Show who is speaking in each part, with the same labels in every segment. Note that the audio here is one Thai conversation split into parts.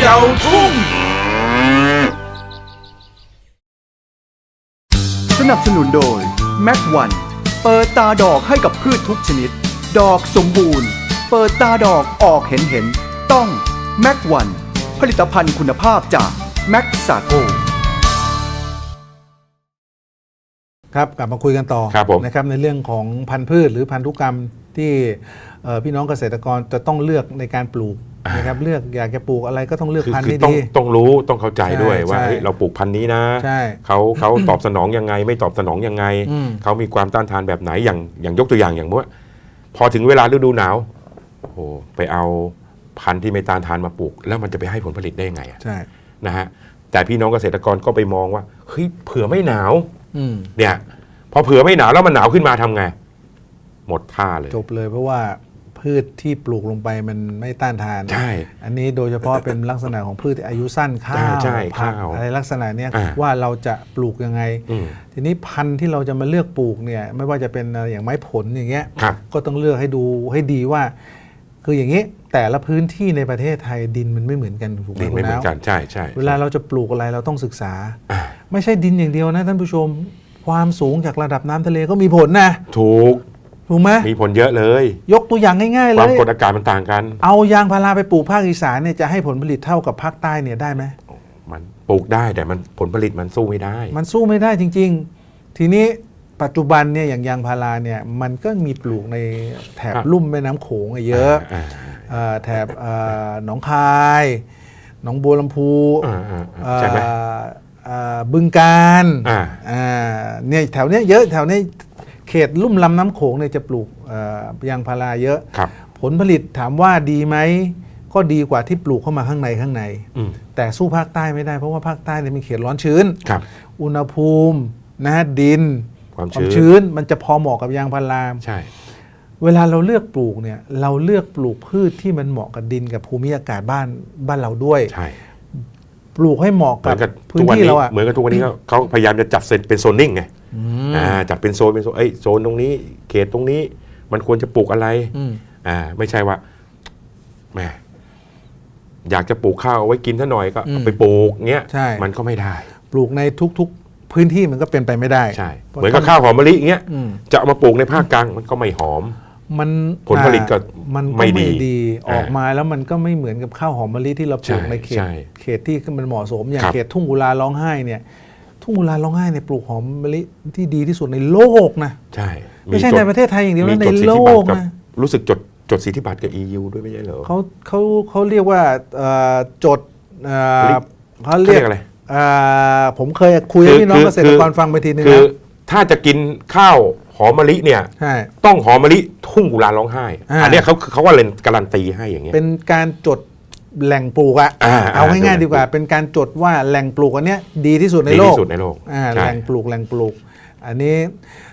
Speaker 1: ยาทุ่ง
Speaker 2: สนับสนุนโดยแม็กวันเปิดตาดอกให้กับพืชทุกชนิด ดอกสมบูรณ์ เปิดตาดอกออกเห็นเห็น ต้องแม็กวันผลิตภัณฑ์คุณภาพจากแม็กซาโก
Speaker 3: ครับกลับมาคุยกันต่อ
Speaker 4: ครับผม
Speaker 3: นะครับในเรื่องของพันธุ์พืชหรือพันธุกรรม ที่เอ่อพี่น้องเกษตรกรจะต้องเลือกในการปลูกนะครับเลือกอยากจะปลูกอะไรก็ต้องเลือก
Speaker 4: คือ
Speaker 3: พันธุ์
Speaker 4: คือ
Speaker 3: ที่
Speaker 4: ต้อง
Speaker 3: ดี
Speaker 4: ต้องรู้ต้องเข้าใจด้วย
Speaker 3: ใช่
Speaker 4: ว่า
Speaker 3: ใช่
Speaker 4: เฮ้ยเราปลูกพันธุ์นี้นะ
Speaker 3: ใช่
Speaker 4: เขาเขาตอบสนองยังไง ไม่ตอบสนองยังไง
Speaker 3: อืม
Speaker 4: เขามีความต้านทานแบบไหนอย่างอย่างยกตัวอย่างอย่างว่าพอถึงเวลาฤดูหนาวโอ้โหไปเอาพันธุ์ที่ไม่ต้านทานมาปลูก แล้วมันจะไปให้ผลผลิตได้ยังไงอะ
Speaker 3: ใช่
Speaker 4: นะฮะแต่พี่น้องเกษตรกรก็ไปมองว่าเฮ้ยเผื่อไม่หนาว
Speaker 3: อืม
Speaker 4: เนี่ยพอเผื่อไม่หนาวแล้วมันหนาวขึ้นมาทำไง หมดท่าเลย
Speaker 3: จบเลยเพราะว่าพืชที่ปลูกลงไปมันไม่ต้านทาน
Speaker 4: ใช่
Speaker 3: อันนี้โดยเฉพาะเป็นลักษณะของพืชที่อายุสั้นข้าว
Speaker 4: อ่าใช่
Speaker 3: ผัก
Speaker 4: ข้าว
Speaker 3: อะไรลักษณะเนี้ย
Speaker 4: อ่า
Speaker 3: ว่าเราจะปลูกยังไง
Speaker 4: อืม
Speaker 3: ทีนี้พันธุ์ที่เราจะมาเลือกปลูกเนี่ยไม่ว่าจะเป็นอะไรอย่างไม้ผลอย่างเงี้ย
Speaker 4: ครับ
Speaker 3: ก็ต้องเลือกให้ดูให้ดีว่า คืออย่างนี้แต่ละพื้นที่ในประเทศไทยดินมันไม่เหมือนกันถูกไหม
Speaker 4: ดิน
Speaker 3: คุ
Speaker 4: ไม่
Speaker 3: ณ
Speaker 4: เหมือ
Speaker 3: น้าน
Speaker 4: กันใช่ใช่
Speaker 3: เวลาเราจะปลูกอะไรเราต้องศึกษา
Speaker 4: อ่า
Speaker 3: ไม่ใช่ดินอย่างเดียวนะท่านผู้ชม ความสูงจากระดับน้ำทะเลก็มีผลนะ
Speaker 4: ถูก
Speaker 3: ถูกไหม
Speaker 4: มีผลเยอะเลย
Speaker 3: ยกตัวอย่างง่ายๆ
Speaker 4: ค
Speaker 3: เล
Speaker 4: วาม
Speaker 3: ย
Speaker 4: กดอากาศมันต่างกัน
Speaker 3: เอายางพาราไปปลูกภาคอีสานเนี่ยจะให้ผลผลิตเท่ากับภาคใต้เนี่ยได้ไหม
Speaker 4: มันปลูกได้แต่มันผลผลิตมันสู้ไม่ได้
Speaker 3: มันสู้ไม่ได้จริง ๆ ทีนี้ปัจจุบันเนี่ยอย่างยางพาราเนี่ยมันก็มีปลูกในแถบ
Speaker 4: ครับ
Speaker 3: ลุ่มแม่น้ำโขงอะเยอะาเอ่อแถบเอ่อหนองคายหนองบัวลำพู
Speaker 4: อ่าอ่าอ่าใช่ไหม
Speaker 3: เอ่อเอ่อบึงการ
Speaker 4: อ่า
Speaker 3: อ่าเนี่ยแถวเนี้ยเยอะแถวเนี้ย เขตลุ่มลำน้ำโขงเนี่ยจะปลูกเอ่อยางพาราเยอะ
Speaker 4: ครับ
Speaker 3: ผลผลิตถามว่าดีไหม ก็ดีกว่าที่ปลูกเข้ามาข้างในข้างใน
Speaker 4: อืม
Speaker 3: แต่สู้ภาคใต้ไม่ได้เพราะว่าภาคใต้เนี่ยมีเขตร้อนชื้น
Speaker 4: ครับ
Speaker 3: อุณหภูมินะฮะดิน
Speaker 4: ความ
Speaker 3: ความ
Speaker 4: ชื้น
Speaker 3: ชื้น มันจะพอเหมาะกับยางพารา
Speaker 4: ใช่
Speaker 3: เวลาเราเลือกปลูกเนี่ยเราเลือกปลูกพืชที่มันเหมาะกับดินกับภูมิอากาศบ้านบ้านเราด้วย
Speaker 4: ใช่
Speaker 3: ปลูกให้เหมาะ
Speaker 4: เหมื
Speaker 3: กั
Speaker 4: อบนกับ
Speaker 3: พื้
Speaker 4: ทุ
Speaker 3: น
Speaker 4: กวัน
Speaker 3: ที่
Speaker 4: นี้
Speaker 3: เราอะ
Speaker 4: เหมือนกับทุกวันนี้เขาเขาพยายามจะจัดเซนเป็นโซนนิ่งไง อ่าจัดเป็นโซนเป็นโซนเอ้ยโซนตรงนี้ เขตตรงนี้มันควรจะปลูกอะไร
Speaker 3: อืม
Speaker 4: อ่าไม่ใช่ว่าแหมอยากจะปลูกข้าวเอาไว้กินซะหน่อยก็
Speaker 3: อืม
Speaker 4: เอาไปปลูกเงี้ย
Speaker 3: ใช่
Speaker 4: มันก็ไม่ได้
Speaker 3: ปลูกในทุกๆพื้นที่มันก็เป็นไปไม่ได้
Speaker 4: ใช่เหมือนกับข้าวหอมมะลิเงี้ย
Speaker 3: อืม
Speaker 4: จะเอามาปลูกในภาคกลางมันก็ไม่หอม
Speaker 3: มัน
Speaker 4: ผลผลิตก็
Speaker 3: อ่ามันก็
Speaker 4: ไม่
Speaker 3: ไม่
Speaker 4: ดี
Speaker 3: ดี
Speaker 4: อ่า
Speaker 3: ออกมาแล้วมันก็ไม่เหมือนกับข้าวหอมมะลิที่เราปลูก
Speaker 4: ใช่
Speaker 3: ในเขต
Speaker 4: ใช่
Speaker 3: เขตที่มันเหมาะสมอย่าง
Speaker 4: ครับ
Speaker 3: เขตทุ่งกุลาร้องไห้เนี่ย ทุ่งกุลาร้องไห้เนี่ยปลูกหอมมะลิที่ดีที่สุดในโลกนะ
Speaker 4: ใช่
Speaker 3: ไม่ใช่
Speaker 4: จด
Speaker 3: ในประเทศไทยอย่างเดียว
Speaker 4: มี
Speaker 3: นะใน
Speaker 4: จดสิท
Speaker 3: โล
Speaker 4: ธิบัต
Speaker 3: ก
Speaker 4: รกับ
Speaker 3: นะ
Speaker 4: รู้สึกจดจดสิทธิบัตรกับ EU ด้วยไม่ใช่เหรอ
Speaker 3: เขาเขาเขาเรียกว่าเอ่อจดเอ่อ
Speaker 4: เขา
Speaker 3: เขา
Speaker 4: เรี
Speaker 3: เรี
Speaker 4: ย
Speaker 3: ย
Speaker 4: ก
Speaker 3: ก
Speaker 4: อะไร
Speaker 3: เอ่อผมเคยคุยให้พี่น้องเกษตรกรฟังไปทีนึง
Speaker 4: คือ
Speaker 3: นะ
Speaker 4: ถ้าจะกินข้าวหอมมะลิเนี่ย
Speaker 3: ใช่
Speaker 4: ต้องหอมมะลิทุ่งกุลาร้องไห้
Speaker 3: อ่า
Speaker 4: อันเนี้ยเขาเขาว่าเล่นการันตีให้อย่างเงี้ย
Speaker 3: เป็นการจด แหล่งปลูกอะ
Speaker 4: อ่า
Speaker 3: เอา
Speaker 4: อ่า
Speaker 3: ง่าย
Speaker 4: จด
Speaker 3: ๆดีกว่า เป็นการจดว่าแหล่งปลูกอันเนี้ยดีที่สุดใน
Speaker 4: ดี
Speaker 3: โลก
Speaker 4: ที่สุดในโลก
Speaker 3: อ่า
Speaker 4: ใช่
Speaker 3: แหล่งปลูกแหล่งปลูก อันนี้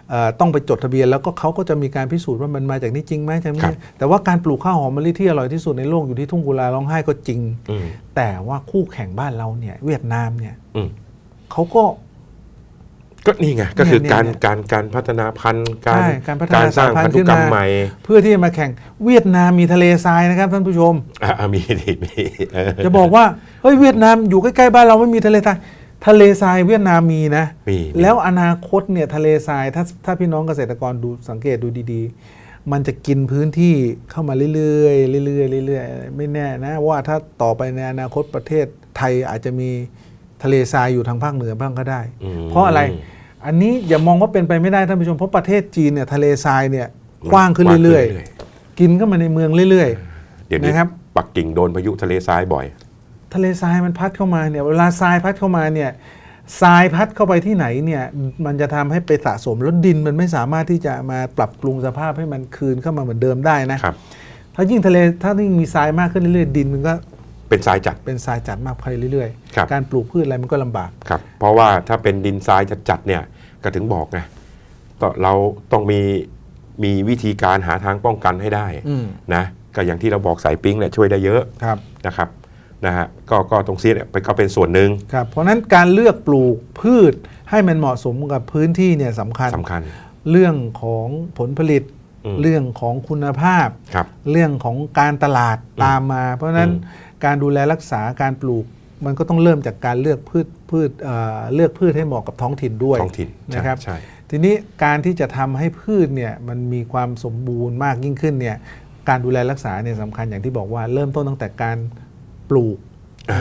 Speaker 3: เอ่อต้องไปจดทะเบียนแล้วก็เขาก็จะมีการพิสูจน์ว่ามันมาจากนี่จริงไหมจากนี่แต่ว่าการปลูกข้าวหอมมะลิที่อร่อยที่สุดในโลกอยู่ที่ทุ่งกุลาร้องไห้ก็จริง
Speaker 4: อืม
Speaker 3: แต่ว่าคู่แข่งบ้านเราเนี่ยเวียดนามเนี่ย
Speaker 4: อืม
Speaker 3: เขาก็
Speaker 4: ก็นี่ไงก็คือ
Speaker 3: เนี่ย
Speaker 4: การ
Speaker 3: เนี่ย
Speaker 4: การการพัฒนาพันธุ์การ
Speaker 3: ใช่การพัฒนา
Speaker 4: สร้าง
Speaker 3: สายพันธุ์
Speaker 4: พันธุกรรม
Speaker 3: ขึ้นมา
Speaker 4: ใหม่
Speaker 3: เพื่อที่จะมาแข่งเวียดนามมีทะเลทรายนะครับท่านผู้ชม
Speaker 4: อะอะมีดีมีเออ
Speaker 3: จะบอกว่าเฮ้ยเวียดนามอยู่ใกล้ๆบ้านเราไม่มีทะเลทรายทะเลทรายเวียดนามมีนะ
Speaker 4: มี
Speaker 3: แล้วอนาคตเนี่ยทะเลทรายถ้าถ้าพี่น้องเกษตรกรดูสังเกตดูดีๆ มันจะกินพื้นที่เข้ามาเรื่อยๆเรื่อยๆเรื่อยๆไม่แน่นะว่าถ้าต่อไปในอนาคตประเทศไทยอาจจะมี ทะเลทรายอยู่ทางภาคเหนือบ้างก็ได้
Speaker 4: อืม
Speaker 3: เพราะอะไรอันนี้อย่ามองว่าเป็นไปไม่ได้ท่านผู้ชมเพราะประเทศจีนเนี่ยทะเลทรายเนี่ยกว้างขึ้นเรื่อยๆ กินเข้ามาในเมืองเรื่อย
Speaker 4: เดี๋ยวนี้
Speaker 3: นะครับ
Speaker 4: ปักกิ่งโดนพายุทะเลทรายบ่อย
Speaker 3: ๆทะเลทรายมันพัดเข้ามาเนี่ยเวลาทรายพัดเข้ามาเนี่ยทรายพัดเข้าไปที่ไหนเนี่ยมันจะทำให้ไปสะสมแล้วดินมันไม่สามารถที่จะมาปรับปรุงสภาพให้มันคืนเข้ามาเหมือนเดิมได้นะครับถ้ายิ่งทะเลถ้ายิ่งมีทรายมากขึ้นเรื่อยๆดินมันก็
Speaker 4: เป็นทรายจัด
Speaker 3: เป็นทรายจัดมากขึ้นเรื่อย
Speaker 4: ครับ
Speaker 3: การปลูกพืชอะไรมันก็ลำบาก
Speaker 4: ครับ เพราะว่าถ้าเป็นดินทรายจัดๆเนี่ยก็ถึงบอกไงต่อเราต้องมีมีวิธีการหาทางป้องกันให้ได้
Speaker 3: อืม
Speaker 4: นะก็อย่างที่เราบอกสายปิ้งเนี่ยช่วยได้เยอะ
Speaker 3: ครับ
Speaker 4: นะครับนะฮะก็ก็ตรงเสียเนี่ยก็เป็นส่วนหนึ่ง
Speaker 3: ครับ เพราะฉะนั้นการเลือกปลูกพืชให้มันเหมาะสมกับพื้นที่เนี่ยสำคัญ
Speaker 4: สำคัญ
Speaker 3: เรื่องของผลผลิต
Speaker 4: อืม
Speaker 3: เรื่องของคุณภาพ
Speaker 4: ครับ
Speaker 3: เรื่องของการตลาดตามมา เพราะฉะนั้น
Speaker 4: อืม
Speaker 3: การดูแลรักษาการปลูก มันก็ต้องเริ่มจากการเลือกพืชพืชเอ่อเลือกพืชให้เหมาะกับท้องถิ่นด้วย
Speaker 4: ท้องถิ่นใช่
Speaker 3: นะครับ
Speaker 4: ใช่
Speaker 3: ทีนี้การที่จะทำให้พืชเนี่ยมันมีความสมบูรณ์มากยิ่งขึ้นเนี่ยการดูแลรักษาเนี่ยสำคัญอย่างที่บอกว่าเริ่มต้นตั้งแต่การปลูก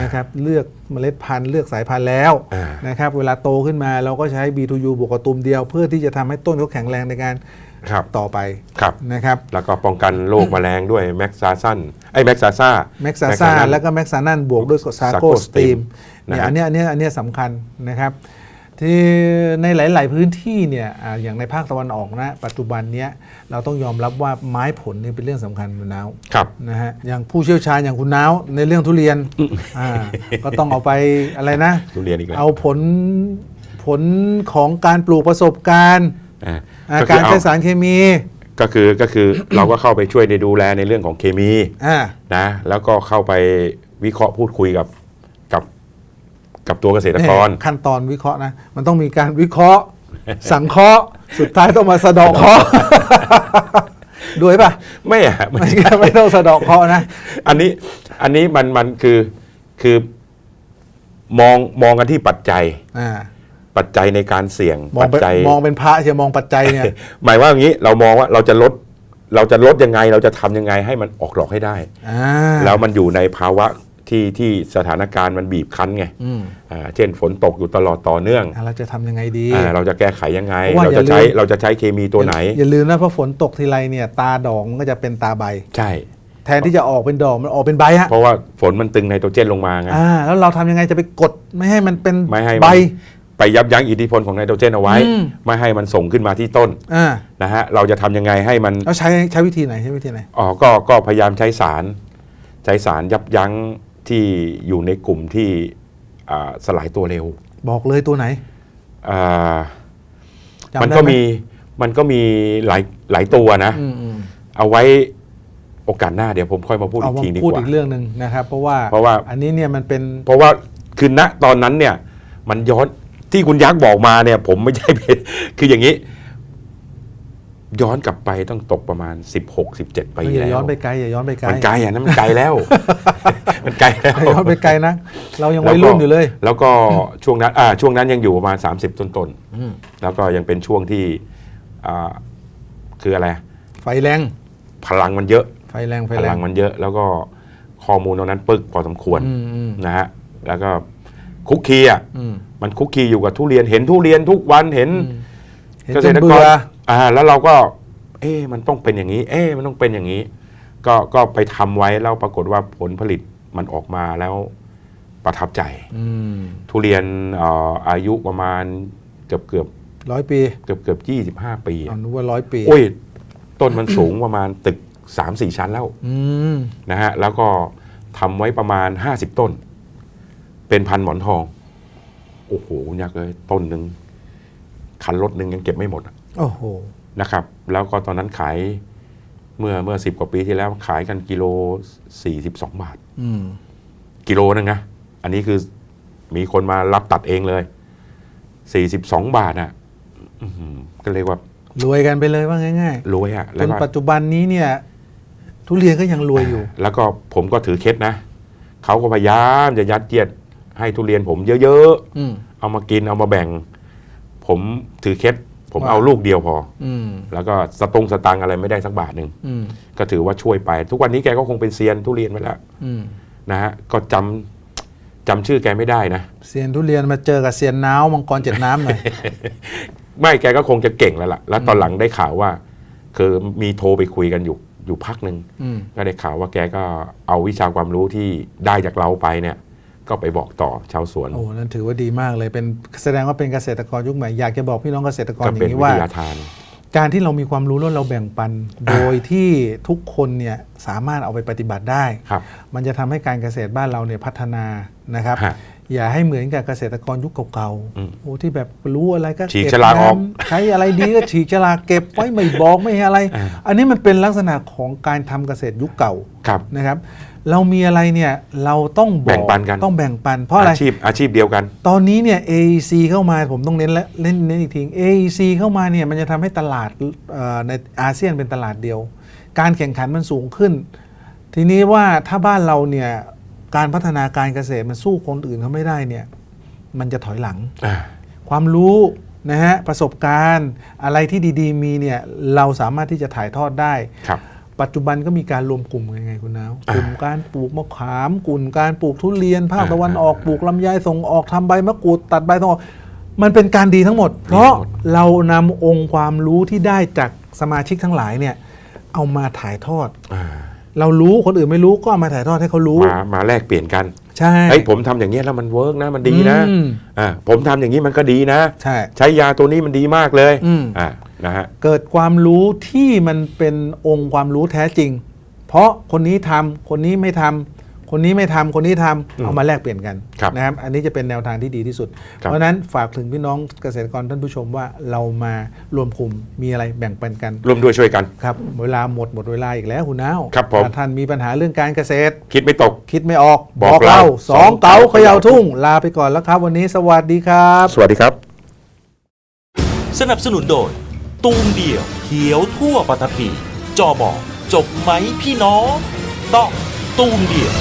Speaker 3: นะครับเลือกเมล็ดพันธุ์เลือกสายพันธุ์แล้ว
Speaker 4: อ่า
Speaker 3: นะครับเวลาโตขึ้นมาเราก็ใช้ B2U บวกกับตุมเดียว เพื่อที่จะทำให้ต้นเขาแข็งแรงในการ
Speaker 4: ครับ
Speaker 3: ต่อไป
Speaker 4: ครับ
Speaker 3: นะครับ
Speaker 4: แล้วก็ป้องกันโรคแมลงด้วยแม็กซาซันไอ้แม็กซาซ่า
Speaker 3: แม็กซาซาแล้วก็แม็กซานันบวกด้วยซาโก
Speaker 4: Sarco
Speaker 3: สตีม
Speaker 4: Steam
Speaker 3: เนี่ย
Speaker 4: นะฮะ
Speaker 3: อันเนี้ยอันเนี้ยอันเนี้ยสำคัญนะครับ ที่ในหลาย ๆ พื้นที่เนี่ยอ่าอย่างในภาคตะวันออกนะ ปัจจุบันเนี้ยเราต้องยอมรับว่าไม้ผลเนี่ยเป็นเรื่องสำคัญคุณน้าว
Speaker 4: ครับ
Speaker 3: นะฮะอย่างผู้เชี่ยวชาญอย่างคุณน้าวในเรื่องทุเรียนอ่าก็ต้องเอาไปอะไรนะ
Speaker 4: ทุเรียนอีกแล้ว
Speaker 3: เอาผลผลของการปลูกประสบการณ์
Speaker 4: อ่า
Speaker 3: อ่า
Speaker 4: ก็คื
Speaker 3: กา
Speaker 4: อ
Speaker 3: ร
Speaker 4: เอา
Speaker 3: ใช้สารเคมี
Speaker 4: ก็คือก็คือเราก็เข้าไปช่วยในดูแลในเรื่องของเคมี
Speaker 3: อ่า
Speaker 4: นะแล้วก็เข้าไปวิเคราะห์พูดคุยกับกับกับตัวเกษตรกร
Speaker 3: เนี่ยขั้นตอนวิเคราะห์นะ มันต้องมีการวิเคราะห์ สังเคราะห์ สุดท้ายต้องมาสะเดอกเคราะห์ด้วยป่ะ
Speaker 4: ไม่อะไม่
Speaker 3: ไม่ไม่ต้องสะเดอกเคราะห์นะ
Speaker 4: อันนี้อันนี้มันมันคือคือมองมองกันที่ปัจจัย
Speaker 3: อ่า
Speaker 4: ปัจจัยในการเสี่ยง
Speaker 3: มอง
Speaker 4: ปัจ
Speaker 3: เป็น
Speaker 4: จัย
Speaker 3: มองเป็นพระจะมองปัจจัยเนี่ย
Speaker 4: หมายว่าอย่างนี้เรามองว่าเราจะลดเราจะลดยังไงเราจะทำยังไงให้มันออกดอกให้ได้
Speaker 3: อ่า
Speaker 4: แล้วมันอยู่ในภาวะที่ที่สถานการณ์มันบีบคั้นไง
Speaker 3: อืม
Speaker 4: อ่าเช่นฝนตกอยู่ตลอดต่อเนื่อง
Speaker 3: อะเราจะทำยังไงดี
Speaker 4: อ่าเราจะแก้ไขยังไง
Speaker 3: เพราะว่า
Speaker 4: เรา
Speaker 3: อย่า
Speaker 4: จะใช้
Speaker 3: ลืม
Speaker 4: เราจะใช้เคมีตัวไหน
Speaker 3: อย่าอย่าลืมนะเพราะฝนตกทีไรเนี่ยตาดอกมันก็จะเป็นตาใบ
Speaker 4: ใช่
Speaker 3: แทนที่จะออกเป็นดอกมันออกเป็นใบฮะ
Speaker 4: เพราะว่าฝนมันตึงไนโตรเจนลงมาไง
Speaker 3: อ่าแล้วเราทำยังไงจะไปกดไม่ให้มันเป็น
Speaker 4: ไม่ให้มัน
Speaker 3: ใบ
Speaker 4: ไปยับยั้งอิทธิพลของไนโตรเจนเอาไว้
Speaker 3: อืม
Speaker 4: ไม่ให้มันส่งขึ้นมาที่ต้น
Speaker 3: อ่า
Speaker 4: นะฮะเราจะทำยังไงให้มัน
Speaker 3: แล้วใช้ใช้วิธีไหนใช้วิธีไหน
Speaker 4: อ๋อก็ก็พยายามใช้สาร ใช้สารยับยั้งที่อยู่ในกลุ่มที่อ่าสลายตัวเร็ว
Speaker 3: บอกเลยตัวไหน
Speaker 4: อ่า
Speaker 3: จำ
Speaker 4: มัน
Speaker 3: ได้
Speaker 4: ก็
Speaker 3: ไห
Speaker 4: มีมันก็มีหลายหลายตัวนะ
Speaker 3: อืมอืม
Speaker 4: เอาไว้โอกาสหน้าเดี๋ยวผมค่อยมาพูด
Speaker 3: เอา
Speaker 4: อีก
Speaker 3: มา
Speaker 4: ทีดี
Speaker 3: พูด
Speaker 4: กว่า
Speaker 3: อีกเรื่องหนึ่งนะครับ เพราะว่า
Speaker 4: เพราะว่า
Speaker 3: อันนี้เนี่ยมันเป็น
Speaker 4: เพราะว่าคือณตอนนั้นเนี่ยมันย้อน ที่คุณยักษ์บอกมาเนี่ย ผมไม่ใช่เป็นคืออย่างนี้ ย้อนกลับไปต้องตกประมาณ 16 17ปี
Speaker 3: อย่า
Speaker 4: แล้ว
Speaker 3: ย้อนไปไกลอย่าย้อนไปไกล
Speaker 4: มันไกลอะนะมันไกลแล้ว มันไกลแล้ว
Speaker 3: อย่าย้อนไปไกลนะ เรายัง
Speaker 4: แล้ว
Speaker 3: วั
Speaker 4: ก็
Speaker 3: ยรุ่นอยู่เลย
Speaker 4: แล้วก็ช่วงนั้นอ่าช่วงนั้นยังอยู่ประมาณ 30 ต้นๆแล้วก็ยังเป็นช่วงที่อ่าคืออะไร
Speaker 3: ไฟแรง
Speaker 4: พลังมันเยอะ
Speaker 3: ไฟแรงไฟ
Speaker 4: พ
Speaker 3: แร
Speaker 4: ลั
Speaker 3: ง
Speaker 4: งมันเยอะ แล้วก็ข้อมูลตรงนั้นปึกพอสมควร
Speaker 3: อืมอืม
Speaker 4: นะฮะแล้วก็คุกคีอะ
Speaker 3: อืม
Speaker 4: มันคุกคีอยู่กับทุเรียนเห็นทุเรียนทุกวันเห็น
Speaker 3: เห็น
Speaker 4: เก
Speaker 3: จ
Speaker 4: ษ
Speaker 3: น
Speaker 4: ตรก
Speaker 3: เบื่
Speaker 4: ร
Speaker 3: อ
Speaker 4: อ่าแล้วเราก็ เอ๊ะมันต้องเป็นอย่างนี้ เอ๊ะมันต้องเป็นอย่างนี้ ก็ก็ไปทำไว้แล้วปรากฏว่าผลผลิตมันออกมาแล้วประทับใจ
Speaker 3: อืม
Speaker 4: ทุเรียนเอ่ออายุประมาณเกือบเกือบ
Speaker 3: ร้อยปี
Speaker 4: เกือบเกือบยี่สิบห้าปี
Speaker 3: เอา
Speaker 4: อะ
Speaker 3: นึกว่าร้อยปี
Speaker 4: โอ้ยต้นมันสูงประมาณตึกสามสี่ชั้นแล้ว
Speaker 3: อืม
Speaker 4: นะฮะแล้วก็ทำไว้ประมาณ50ต้น เป็นพันหมอนทอง โอ้โหคุณยักษ์เลยต้นหนึ่งคันรถหนึ่งยังเก็บไม่หมดอะ
Speaker 3: โอ้โห
Speaker 4: นะครับ แล้วก็ตอนนั้นขายเมื่อเมื่อสิบกว่าปีที่แล้วขายกันกิโล42บาท
Speaker 3: อืม
Speaker 4: กิโลนึงนะอันนี้คือมีคนมารับตัดเองเลย42บาทอะอื้อหือก็เรียกว่าร
Speaker 3: วยกันไปเลยว่าง่าย
Speaker 4: รวยอะ
Speaker 3: ๆจ
Speaker 4: แล้ว
Speaker 3: น
Speaker 4: ก็
Speaker 3: ปัจจุบันนี้เนี่ย ทุเรียนก็ยังรวยอยู่
Speaker 4: แล้วก็ผมก็ถือเคล็ดนะเขาก็พยายามจะยัดเยียด ให้ทุเรียนผมเยอะ
Speaker 3: อืม
Speaker 4: ๆ เอามากินเอามาแบ่ง ผมถือเคล็ดผม
Speaker 3: ว่า
Speaker 4: เอาลูกเดียวพอ
Speaker 3: อืม
Speaker 4: แล้วก็สตงสตังค์อะไรไม่ได้สักบาทหนึ่ง
Speaker 3: อืม
Speaker 4: ก็ถือว่าช่วยไป ทุกวันนี้แกก็คงเป็นเซียนทุเรียนไปแล้ว
Speaker 3: อืม
Speaker 4: นะฮะก็จำจำชื่อแกไม่ได้นะ
Speaker 3: เซียนทุเรียนมาเจอกับเซียนน้าวมังกรเจ็ดน้ำหน่อย
Speaker 4: ไม่แกก็คงจะเก่งแล้วล่ะ แล้วตอนหลังได้ข่าวว่า คือมีโทรไปคุยกันอยู่อยู่พักหนึ่ง
Speaker 3: อืม
Speaker 4: ก็ได้ข่าวว่าแกก็เอาวิชาความรู้ที่ได้จากเราไปเนี่ย ก็ไปบอกต่อชาวสวน
Speaker 3: โอ้นั่นถือว่าดีมากเลยเป็นแสดงว่าเป็นเกษตรกรยุคใหม่อยากจะบอกพี่น้องเกษตรกร
Speaker 4: ก็
Speaker 3: อ
Speaker 4: เป็น
Speaker 3: ย่างนี้
Speaker 4: วิ
Speaker 3: ว่า
Speaker 4: ทยาทาน
Speaker 3: การที่เรามีความรู้แล้วเราแบ่งปัน โดยที่ทุกคนเนี่ยสามารถเอาไปปฏิบัติได้
Speaker 4: ครับ
Speaker 3: มันจะทำให้การเกษตรบ้านเราเนี่ยพัฒนานะครับ
Speaker 4: ฮะ
Speaker 3: อย่าให้เหมือนกับเกษตรกรยุคเก่า
Speaker 4: อืม
Speaker 3: ๆโอ้ที่แบบรู้อะไรก็
Speaker 4: ฉีก
Speaker 3: เบ
Speaker 4: ฉลากออก
Speaker 3: น้ำใช้อะไรดีก็ฉีกฉลากเก็บไว้ไม่บอกไม่อะไร
Speaker 4: อ่า
Speaker 3: อันนี้มันเป็นลักษณะของการทำเกษตรยุคเก่า
Speaker 4: ครับ
Speaker 3: นะครับ เรามีอะไรเนี่ยเราต้องบอก
Speaker 4: แบ่งปันกัน
Speaker 3: ต้องแบ่งปัน เพราะอะไร
Speaker 4: อาชีพอาชีพเดียวกัน
Speaker 3: ตอนนี้เนี่ย AEC เข้ามาผมต้องเน้นและเล่นเน้นอีกที AEC เข้ามาเนี่ยมันจะทำให้ตลาดเอ่อในอาเซียนเป็นตลาดเดียว การแข่งขันมันสูงขึ้น ทีนี้ว่าถ้าบ้านเราเนี่ยการพัฒนาการเกษตรมันสู้คนอื่นเขาไม่ได้เนี่ยมันจะถอยหลัง
Speaker 4: อ่า
Speaker 3: ความรู้นะฮะประสบการณ์อะไรที่ดี ๆ มีเนี่ยเราสามารถที่จะถ่ายทอดได้
Speaker 4: ครับ
Speaker 3: ปัจจุบันก็มีการรวมกลุ่มยังไงคุณน้าว
Speaker 4: อ่าก
Speaker 3: ลุ่มการปลูกมะขามกลุ่มการปลูกทุเรียนภาค
Speaker 4: อ่า
Speaker 3: ตะวันออก
Speaker 4: อ่า
Speaker 3: ปลูกลำไยส่งออกทำใบมะกรูดตัดใบส่งออกมันเป็นการดีทั้งหมด เพราะ
Speaker 4: หมด
Speaker 3: เรานำองค์ความรู้ที่ได้จากสมาชิกทั้งหลายเนี่ย เอามาถ่ายทอด
Speaker 4: อ่า
Speaker 3: เรารู้คนอื่นไม่รู้ก็เอามาถ่ายทอดให้เขารู้
Speaker 4: มามาแลกเปลี่ยนกัน
Speaker 3: ใช่
Speaker 4: เฮ้ยผมทำอย่างเงี้ยแล้วมันเวิร์กนะมันดีนะ
Speaker 3: อืม
Speaker 4: อ่าผมทำอย่างนี้มันก็ดีนะ
Speaker 3: ใช่
Speaker 4: ใช้ยาตัวนี้มันดีมากเลย
Speaker 3: อืม
Speaker 4: อ่า นะฮะ
Speaker 3: เกิดความรู้ที่มันเป็นองค์ความรู้แท้จริง เพราะคนนี้ทำคนนี้ไม่ทำคนนี้ไม่ทำคนนี้ทำ
Speaker 4: อืม
Speaker 3: เอามาแลกเปลี่ยนกัน
Speaker 4: ครับ
Speaker 3: นะครับอันนี้จะเป็นแนวทางที่ดีที่สุด
Speaker 4: ครับ
Speaker 3: เพราะฉะนั้นฝากถึงพี่น้องเกษตรกรท่านผู้ชมว่าเรามารวมกลุ่มมีอะไรแบ่งปันกัน
Speaker 4: ร่วมด้วยช่วยกัน
Speaker 3: ครับเวลาหมดหมดเวลาอีกแล้วคุณน้าว
Speaker 4: ครับผม
Speaker 3: ถ้าท่านมีปัญหาเรื่องการเกษตร
Speaker 4: คิดไม่ตก
Speaker 3: คิดไม่ออก
Speaker 4: บอกเรา
Speaker 3: สองเก๋า
Speaker 4: สอง
Speaker 3: เข
Speaker 4: เก๋า
Speaker 3: ย่าทุ่งลาไปก่อนแล้วครับ วันนี้สวัสดีครับ
Speaker 4: สวัสดีครับ
Speaker 1: สนับสนุนโดย ตูมเดี่ยวเขียวทั่วปฐพีจอบอกจบไหมพี่น้องต้องตูมเดี่ยว